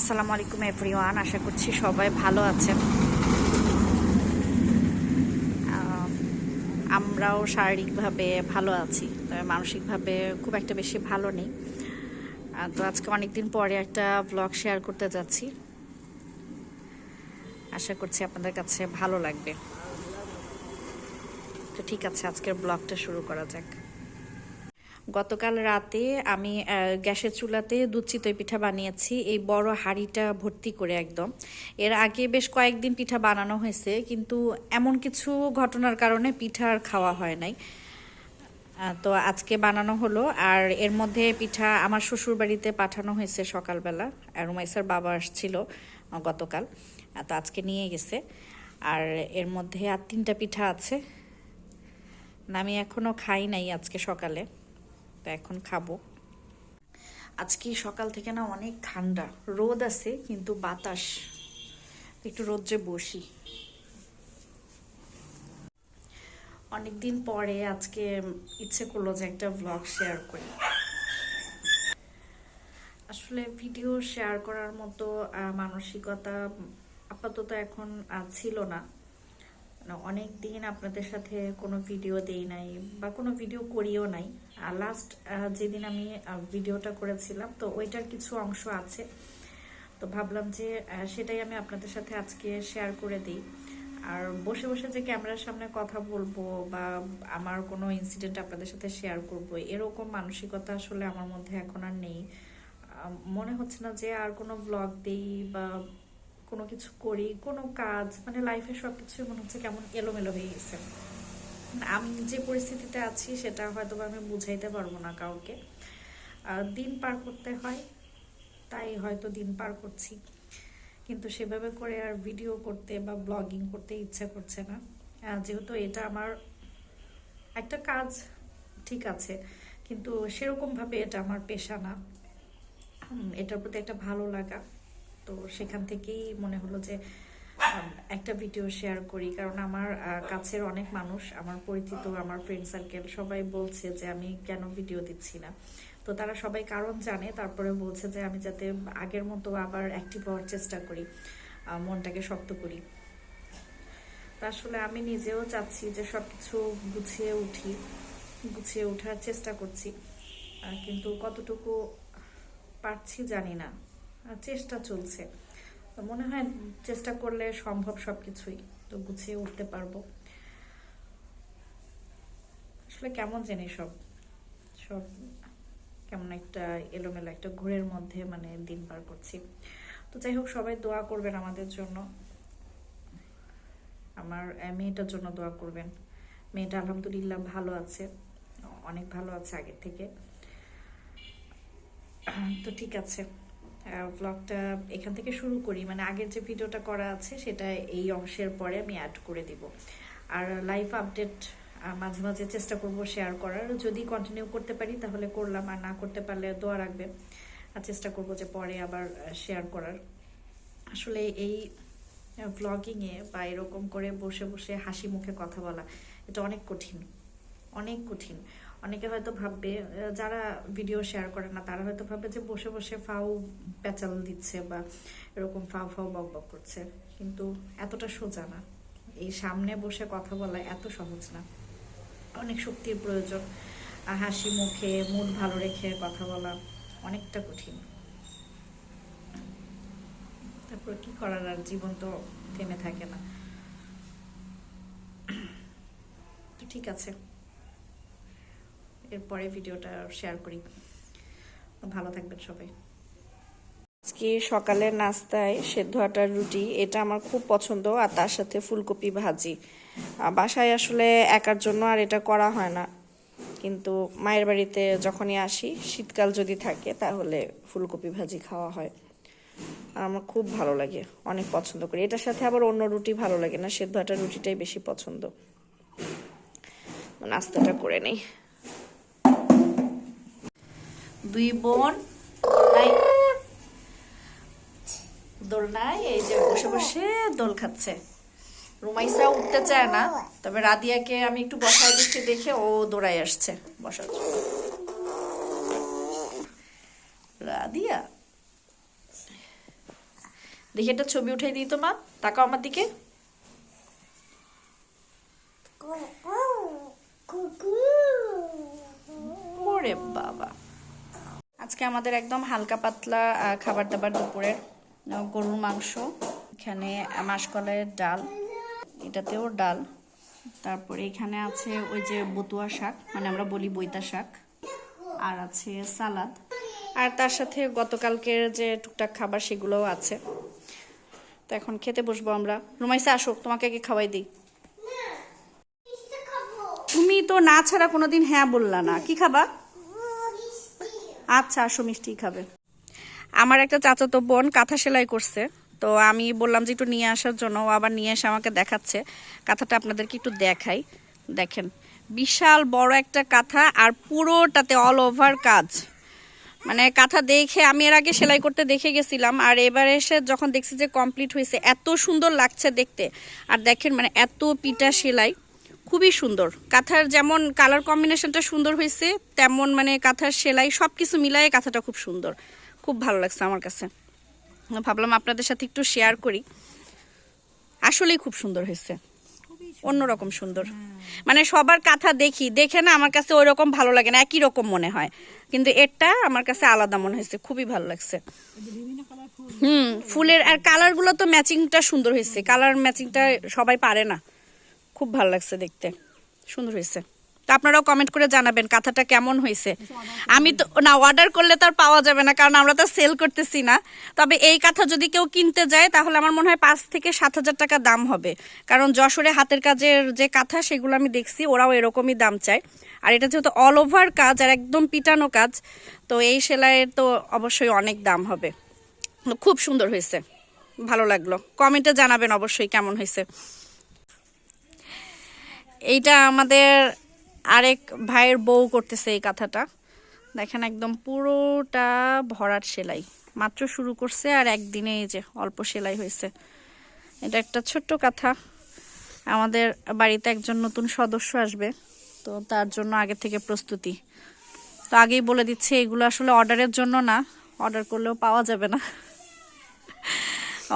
আসসালামু আলাইকুম এভরিওয়ান আশা করছি সবাই ভালো আছেন। আমরাও শারীরিকভাবে ভালো আছি, তবে মানসিকভাবে খুব একটা বেশি ভালো নেই। তো আজকে অনেকদিন পরে একটা ব্লগ শেয়ার করতে যাচ্ছি। আশা করছি আপনাদের কাছে ভালো লাগবে। তো ঠিক আছে, আজকের ব্লগটা শুরু করা যাক। গতকাল রাতে আমি গ্যাসের চুলাতে দুধ চিতই পিঠা বানিয়েছি। এই বড় হাঁড়িটা ভর্তি করে একদম। এর আগে বেশ কয়েকদিন পিঠা বানানো হয়েছে, কিন্তু এমন কিছু ঘটনার কারণে পিঠা আর খাওয়া হয় নাই। তো আজকে বানানো হলো। আর এর মধ্যে পিঠা আমার শ্বশুর বাড়িতে পাঠানো হয়েছে সকালবেলা। রুমাইসার বাবা আসছিল গতকাল। তো আজকে নিয়ে গেছে। আর এর মধ্যে আর তিনটা পিঠা আছে। আমি এখনও খাই নাই আজকে সকালে। তো এখন খাব। আজকে সকাল থেকে না অনেক ঠান্ডা, রোদ আছে কিন্তু বাতাস। একটু রোদ্রে বসি। অনেকদিন পরে আজকে ইচ্ছে করল যে একটা ব্লগ শেয়ার করি। আসলে ভিডিও শেয়ার করার মতো মানসিকতা আপাতত এখন ছিল না। অনেক দিন আপনাদের সাথে কোনো ভিডিও দেই নাই বা কোনো ভিডিও করিও নাই। আর লাস্ট যেদিন আমি ভিডিওটা করেছিলাম, তো ওইটার কিছু অংশ আছে। তো ভাবলাম যে সেটাই আমি আপনাদের সাথে আজকে শেয়ার করে দিই। আর বসে বসে যে ক্যামেরার সামনে কথা বলব বা আমার কোনো ইনসিডেন্ট আপনাদের সাথে শেয়ার করব, এরকম মানসিকতা আসলে আমার মধ্যে এখন আর নেই। মনে হচ্ছে না যে আর কোনো ব্লগ দেই বা কোনো কিছু করি, কোনো কাজ মানে লাইফে সব কিছুই মনে হচ্ছে কেমন এলোমেলো হয়ে গেছে। আমি যে পরিস্থিতিতে আছি সেটা হয়তো আমি বুঝাইতে পারব না কাউকে। দিন পার করতে হয়, তাই হয়তো দিন পার করছি। কিন্তু সেভাবে করে আর ভিডিও করতে বা ব্লগিং করতে ইচ্ছা করছে না। যেহেতু এটা আমার একটা কাজ, ঠিক আছে। কিন্তু সেরকমভাবে এটা আমার পেশা না। এটার প্রতি একটা ভালো লাগা। তো সেখান থেকেই মনে হলো যে একটা ভিডিও শেয়ার করি। কারণ আমার কাছের অনেক মানুষ, আমার পরিচিত, আমার ফ্রেন্ড সার্কেল সবাই বলছে যে, আমি কেন ভিডিও দিচ্ছি না? তো তারা সবাই কারণ জানে তারপরে বলছে যে, আমি যাতে আগের মতো আবার অ্যাক্টিভ হওয়ার চেষ্টা করি মনটাকে শক্ত করি। আসলে আমি নিজেও চাচ্ছি যে সব কিছু গুছিয়ে উঠি, গুছিয়ে ওঠার চেষ্টা করছি। কিন্তু কতটুকু পারছি জানি না। চেষ্টা চলছে। মনে হয় চেষ্টা করলে সম্ভব সবকিছুই। তো গুছিয়ে উঠতে পারব। আসলে কেমন জানি সব সব কেমন একটা এলোমেলো একটা ঘোরের মধ্যে মানে দিন পার করছি। তো যাই হোক, সবাই দোয়া করবেন আমাদের জন্য। আমার মেয়েটার জন্য দোয়া করবেন। মেয়েটা আলহামদুলিল্লাহ ভালো আছে। অনেক ভালো আছে আগের থেকে। তো ঠিক আছে। ব্লগটা এখান থেকে শুরু করি। মানে আগের যে ভিডিওটা করা আছে, সেটা এই অংশের পরে আমি অ্যাড করে দিব। আর লাইভ আপডেট মাঝে মাঝে চেষ্টা করব শেয়ার করার। যদি কন্টিনিউ করতে পারি, তাহলে করলাম। আর না করতে পারলে দোয়া রাখবেন আর চেষ্টা করব যে পরে আবার শেয়ার করার। আসলে এই ব্লগিংয়ে বা এরকম করে বসে বসে হাসি মুখে কথা বলা, এটা অনেক কঠিন। অনেক কঠিন। অনেকে হয়তো ভাববে যারা ভিডিও শেয়ার করে না, তারা হয়তো ভাববে যে বসে বসে ফাউ প্যাচাল দিচ্ছে বা এরকম ফাউ ফাউ বক বক করছে। কিন্তু এতটা সোজা না। এই সামনে বসে কথা বলা এত সহজ না। অনেক শক্তির প্রয়োজন। হাসি মুখে, মুড ভালো রেখে কথা বলা অনেকটা কঠিন। তারপর কি করার? আর জীবন তো থেমে থাকে না। তো ঠিক আছে। এরপরে ভিডিওটা শেয়ার করি। ভালো থাকবেন সবাই। আজকে সকালের নাস্তায় সেদ্ধ আটার রুটি, এটা আমার খুব পছন্দ, আর তার সাথে ফুলকপি ভাজি। বাসায় আসলে একার জন্য আর এটা করা হয় না। কিন্তু মায়ের বাড়িতে যখনই আসি, শীতকাল যদি থাকে, তাহলে ফুলকপি ভাজি খাওয়া হয়। আর আমার খুব ভালো লাগে, অনেক পছন্দ করি। এটার সাথে আবার অন্য রুটি ভালো লাগে না, সেদ্ধ আটার রুটিটাই বেশি পছন্দ। নাস্তাটা করে নেই। দুই বোন দোলনায় এই যে বসে বসে দোল খাচ্ছে। রুমাইসা উঠতে চায় না, তবে রাদিয়াকে আমি একটু বসায় দিচ্ছি, দেখে ও দৌড়াই আসছে বসার জন্য। রাদিয়া? দেখি একটা ছবি উঠাই দিই তো মা, তাকাও আমার দিকে ওরে বাবা আজকে আমাদের একদম হালকা পাতলা খাবার দাবার দুপুরের গরুর মাংস। এখানে মাসকলাইয়ের ডাল, এটাতেও ডাল। তারপরে এখানে আছে ওই যে বতুয়া শাক মানে আমরা বলি বইতা শাক। আর আছে সালাদ। আর তার সাথে গতকালকের যে টুকটাক খাবার সেগুলোও আছে। তো এখন খেতে বসবো আমরা। রুমাইসা, আসো, তোমাকে আগে খাওয়াই দিই। তুমি তো না ছাড়া কোনোদিন হ্যাঁ বললা না। কি খাবা? আচ্ছা আসো, মিষ্টি খাবে। আমার একটা চাচাতো বোন কাঁথা সেলাই করছে, তো আমি বললাম যে একটু নিয়ে আসার জন্য আবার নিয়ে এসে আমাকে দেখাচ্ছে। কাঁথাটা আপনাদেরকে একটু দেখাই। দেখেন, বিশাল বড় একটা কাঁথা আর পুরোটাতে অল ওভার কাজ। মানে কাঁথা দেখে, আমি এর আগে সেলাই করতে দেখে গেছিলাম, আর এবার এসে যখন দেখছি যে কমপ্লিট হয়েছে, এত সুন্দর লাগছে দেখতে। আর দেখেন মানে এত পিটা সেলাই। খুবই সুন্দর। কাঁথার যেমন কালার কম্বিনেশনটা সুন্দর হয়েছে, তেমন মানে কাঁথার সেলাই সব কিছু মিলাই কাঁথাটা খুব সুন্দর। খুব ভালো লাগছে আমার কাছে। ভাবলাম আপনাদের সাথে একটু শেয়ার করি। আসলেই খুব সুন্দর হয়েছে। অন্যরকম সুন্দর। মানে সবার কাঁথা দেখি, দেখে না আমার কাছে ওই রকম ভালো লাগে না, একই রকম মনে হয়। কিন্তু এটা আমার কাছে আলাদা মনে হয়েছে, খুবই ভালো লাগছে। হুম, ফুলের আর কালারগুলো তো ম্যাচিংটা সুন্দর হয়েছে। কালার ম্যাচিংটা সবাই পারে না। খুব ভালো লাগছে দেখতে। সুন্দর হয়েছে। তো আপনারাও কমেন্ট করে জানাবেন কাঁথাটা কেমন হয়েছে। আমি তো না অর্ডার করলে তো আর পাওয়া যাবে না, কারণ আমরা তো সেল করতেছি না। তবে এই কাঁথা যদি কেউ কিনতে যায়, তাহলে আমার মনে হয় পাঁচ থেকে সাত হাজার টাকা দাম হবে। কারণ যশোরে হাতের কাজের যে কাঁথা, সেগুলো আমি দেখছি, ওরাও এরকমই দাম চায়। আর এটা যেহেতু অল ওভার কাজ আর একদম পিটানো কাজ, তো এই সেলাইয়ের তো অবশ্যই অনেক দাম হবে। খুব সুন্দর হয়েছে। ভালো লাগল। কমেন্টে জানাবেন অবশ্যই কেমন হয়েছে। এইটা আমাদের আরেক ভাইয়ের বউ করতেছে এই কাঁথাটা। দেখেন একদম পুরোটা ভরাট সেলাই। মাত্র শুরু করছে আর একদিনে এই যে অল্প সেলাই হয়েছে। এটা একটা ছোট্ট কাঁথা। আমাদের বাড়িতে একজন নতুন সদস্য আসবে, তো তার জন্য আগে থেকে প্রস্তুতি। তো আগেই বলে দিচ্ছি, এগুলো আসলে অর্ডারের জন্য না, অর্ডার করলেও পাওয়া যাবে না।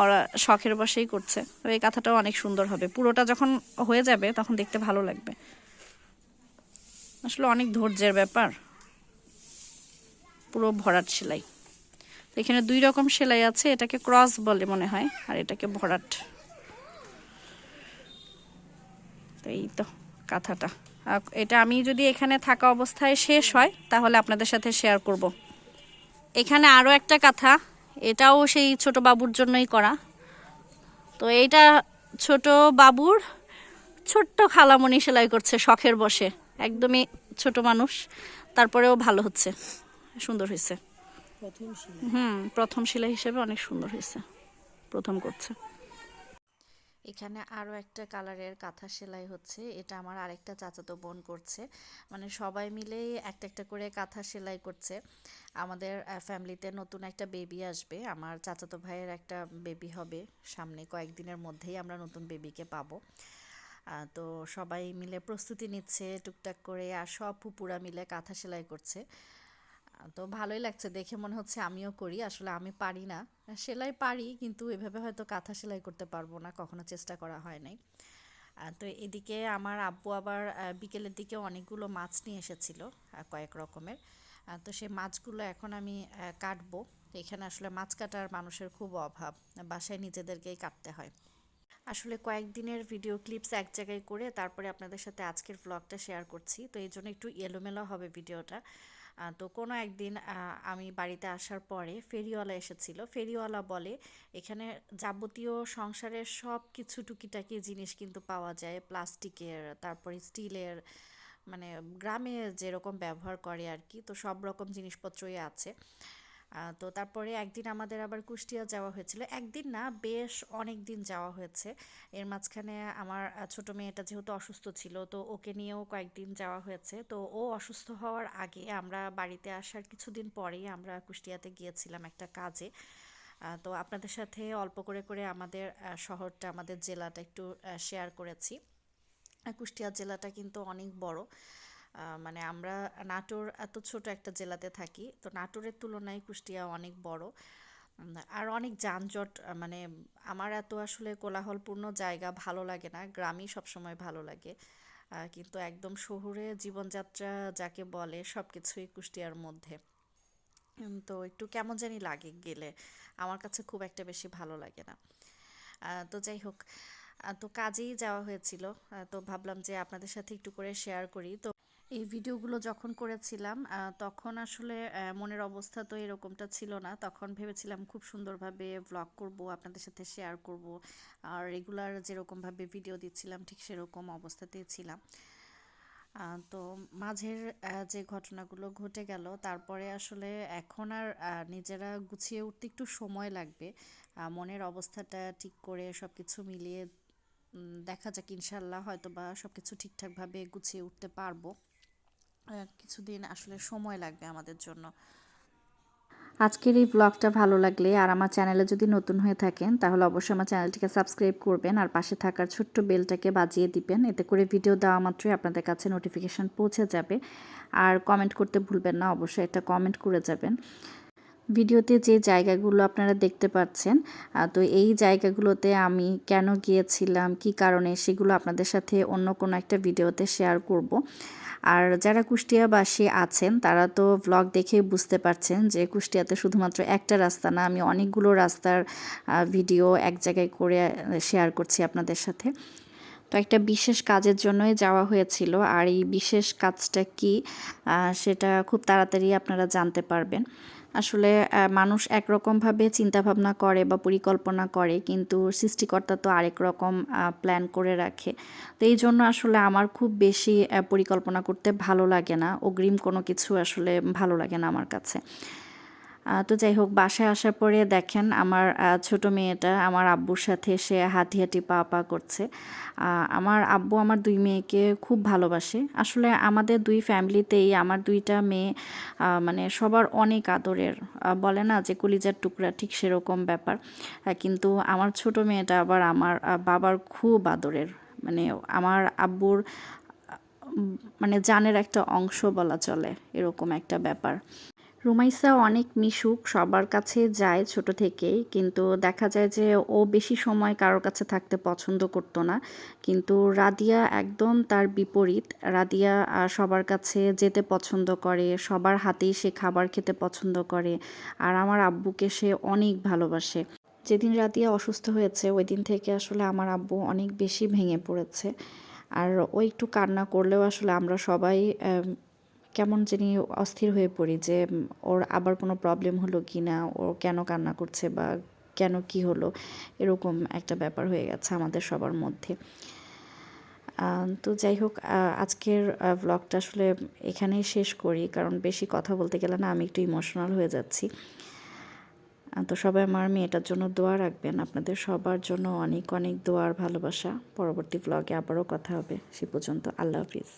ওরা শখের বসেই করছে। তো এই কাঁথাটাও অনেক সুন্দর হবে। পুরোটা যখন হয়ে যাবে, তখন দেখতে ভালো লাগবে। আসলে অনেক ধৈর্যের ব্যাপার। পুরো ভরাট সেলাই। এখানে দুই রকম সেলাই আছে। এটাকে ক্রস বলে মনে হয়, আর এটাকে ভরাট। এই তো কাঁথাটা। এটা আমি যদি এখানে থাকা অবস্থায় শেষ হয়, তাহলে আপনাদের সাথে শেয়ার করব। এখানে আরও একটা কাঁথা এটাও সেই ছোট বাবুর জন্যই করা। তো এইটা ছোট বাবুর ছোট্ট খালামণি সেলাই করছে শখের বসে। একদমই ছোট মানুষ তারপরেও ভালো হচ্ছে সুন্দর হয়েছে। হুম প্রথম সেলাই হিসেবে অনেক সুন্দর হয়েছে প্রথম করছে। এখানে আরও একটা কালারের কাঁথা সেলাই হচ্ছে, এটা আমার আরেকটা চাচাতো বোন করছে। মানে সবাই মিলেই একটা একটা করে কাঁথা সেলাই করছে। আমাদের ফ্যামিলিতে নতুন একটা বেবি আসবে, আমার চাচাতো ভাইয়ের একটা বেবি হবে, সামনে কয়েকদিনের মধ্যেই আমরা নতুন বেবিকে পাবো। তো সবাই মিলে প্রস্তুতি নিচ্ছে, টুকটাক করে, আর সব পুপুরা মিলে কাঁথা সেলাই করছে। তো ভালোই লাগছে, দেখে মনে হচ্ছে আমিও করি, আসলে আমি পারি না। সেলাই পারি, কিন্তু এভাবে হয়তো কাঁথা সেলাই করতে পারব না, কখনো চেষ্টা করা হয় নাই। তো এদিকে আমার আব্বু আবার বিকেলের দিকে অনেকগুলো মাছ নিয়ে এসেছিল কয়েক রকমের। তো সেই মাছগুলো এখন আমি কাটবো। এখানে আসলে মাছ কাটার মানুষের খুব অভাব, বাসায় নিজেদেরকেই কাটতে হয়। আসলে কয়েকদিনের ভিডিও ক্লিপস এক জায়গায় করে তারপরে আপনাদের সাথে আজকের ব্লগটা শেয়ার করছি, তো এই জন্য একটু এলোমেলো হবে ভিডিওটা। তো কোনো একদিন আমি বাড়িতে আসার পরে ফেরিওয়ালা এসেছিল। ফেরিওয়ালা বলে, এখানে যাবতীয় সংসারের সব কিছু টুকিটাকি জিনিস কিন্তু পাওয়া যায়। প্লাস্টিকের, তারপরে স্টিলের মানে গ্রামে যেরকম ব্যবহার করে আর কি, তো সব রকম জিনিসপত্রই আছে। তো তারপরে একদিন আমাদের আবার কুষ্টিয়া যাওয়া হয়েছিল। একদিন না, বেশ অনেক দিন যাওয়া হয়েছে। এর মাঝখানে আমার ছোট মেয়েটা যেহেতু অসুস্থ ছিল, তো ওকে নিয়েও কয়েকদিন যাওয়া হয়েছে। তো ও অসুস্থ হওয়ার আগে আমরা বাড়িতে আসার কিছুদিন পরেই আমরা কুষ্টিয়াতে গিয়েছিলাম একটা কাজে। তো আপনাদের সাথে অল্প করে করে আমাদের শহরটা, আমাদের জেলাটা একটু শেয়ার করেছি। কুষ্টিয়া জেলাটা কিন্তু অনেক বড়। মানে আমরা নাটোর এত ছোট একটা জেলাতে থাকি, তো নাটোরের তুলনায় কুষ্টিয়া অনেক বড়। আর অনেক যানজট মানে আমার এত আসলে কোলাহলপূর্ণ জায়গা ভালো লাগে না, গ্রামই সবসময় ভালো লাগে। কিন্তু একদম শহুরে জীবনযাত্রা যাকে বলে সব কিছুই কুষ্টিয়ার মধ্যে। তো একটু কেমন জানি লাগে গেলে, আমার কাছে খুব একটা বেশি ভালো লাগে না। তো যাই হোক তো কাজেই যাওয়া হয়েছিল তো ভাবলাম যে আপনাদের সাথে একটু করে শেয়ার করি, তো এই ভিডিওগুলো যখন করেছিলাম তখন আসলে মনের অবস্থা তো এরকমটা ছিল না। তখন ভেবেছিলাম খুব সুন্দরভাবে ভ্লগ করব, আপনাদের সাথে শেয়ার করব। আর রেগুলার যেরকমভাবে ভিডিও দিচ্ছিলাম, ঠিক সেরকম অবস্থাতেই ছিলাম। তো মাঝের যে ঘটনাগুলো ঘটে গেল, তারপরে আসলে এখন আর নিজেরা গুছিয়ে উঠতে একটু সময় লাগবে। মনের অবস্থাটা ঠিক করে সব কিছু মিলিয়ে দেখা যাক ইনশাল্লাহ হয়তো বা সবকিছু ঠিকঠাকভাবে গুছিয়ে উঠতে পারব। কিছুদিন আসলে সময় লাগবে আমাদের জন্য। আজকের এই ব্লগটা ভালো লাগলে আর আমার চ্যানেলে যদি নতুন হয়ে থাকেন, তাহলে অবশ্যই আমার চ্যানেলটিকে সাবস্ক্রাইব করবেন আর পাশে থাকার ছোট্ট বেলটাকে বাজিয়ে দিবেন। এতে করে ভিডিও দেওয়া মাত্রই আপনাদের কাছে নোটিফিকেশান পৌঁছে যাবে। আর কমেন্ট করতে ভুলবেন না, অবশ্যই একটা কমেন্ট করে যাবেন। ভিডিওতে যে জায়গাগুলো আপনারা দেখতে পাচ্ছেন তো এই জায়গাগুলোতে আমি কেন গিয়েছিলাম, কি কারণে, সেগুলো আপনাদের সাথে অন্য কোনো একটা ভিডিওতে শেয়ার করব। আর যারা কুষ্টিয়াবাসী আছেন, তারা তো ব্লগ দেখে বুঝতে পারছেন যে কুষ্টিয়াতে শুধুমাত্র একটা রাস্তা না, আমি অনেকগুলো রাস্তার ভিডিও এক জায়গায় করে শেয়ার করছি আপনাদের সাথে। তো একটা বিশেষ কাজের জন্যই যাওয়া হয়েছিল, আর এই বিশেষ কাজটা কি সেটা খুব তাড়াতাড়ি আপনারা জানতে পারবেন। আসলে মানুষ একরকমভাবে চিন্তাভাবনা করে বা পরিকল্পনা করে, কিন্তু সৃষ্টিকর্তা তো আরেক রকম প্ল্যান করে রাখে। তো এই জন্য আসলে আমার খুব বেশি পরিকল্পনা করতে ভালো লাগে না। অগ্রিম কোনো কিছু আসলে ভালো লাগে না আমার কাছে। তো যাই হোক, বাসায় আসার পরে দেখেন আমার ছোট মেয়েটা আমার আব্বুর সাথে সে হাঁটি হাঁটি পা পা করছে। আমার আব্বু আমার দুই মেয়েকে খুব ভালোবাসে। আসলে আমাদের দুই ফ্যামিলিতেই আমার দুইটা মেয়ে মানে সবার অনেক আদরের। বলে না যে কলিজার টুকরা ঠিক সেরকম ব্যাপার। কিন্তু আমার ছোট মেয়েটা আবার আমার বাবার খুব আদরের। মানে আমার আব্বুর মানে জানের একটা অংশ বলা চলে, এরকম একটা ব্যাপার। রুমাইসা অনেক মিশুক, সবার কাছে যায় ছোট থেকেই। কিন্তু দেখা যায় যে ও বেশি সময় কারোর কাছে থাকতে পছন্দ করতো না। কিন্তু রাদিয়া একদম তার বিপরীত। রাদিয়া সবার কাছে যেতে পছন্দ করে, সবার হাতেই সে খাবার খেতে পছন্দ করে। আর আমার আব্বুকে সে অনেক ভালোবাসে। যেদিন রাদিয়া অসুস্থ হয়েছে, ওই দিন থেকে আসলে আমার আব্বু অনেক বেশি ভেঙে পড়েছে। আর ও একটু কান্না করলেও আসলে আমরা সবাই কেমন জানি অস্থির হয়ে পড়ি যে ওর আবার কোনো প্রবলেম হলো কি না ও কেন কান্না করছে বা কেন কি হলো, এরকম একটা ব্যাপার হয়ে গেছে আমাদের সবার মধ্যে। তো যাই হোক আজকের ব্লগটা আসলে এখানেই শেষ করি, কারণ বেশি কথা বলতে গেলে না আমি একটু ইমোশনাল হয়ে যাচ্ছি। তো সবাই আমার মেয়েটার জন্য দোয়া রাখবেন। আপনাদের সবার জন্য অনেক অনেক দোয়ার ভালোবাসা। পরবর্তী ব্লগে আবারও কথা হবে। সে পর্যন্ত আল্লাহ হাফিজ।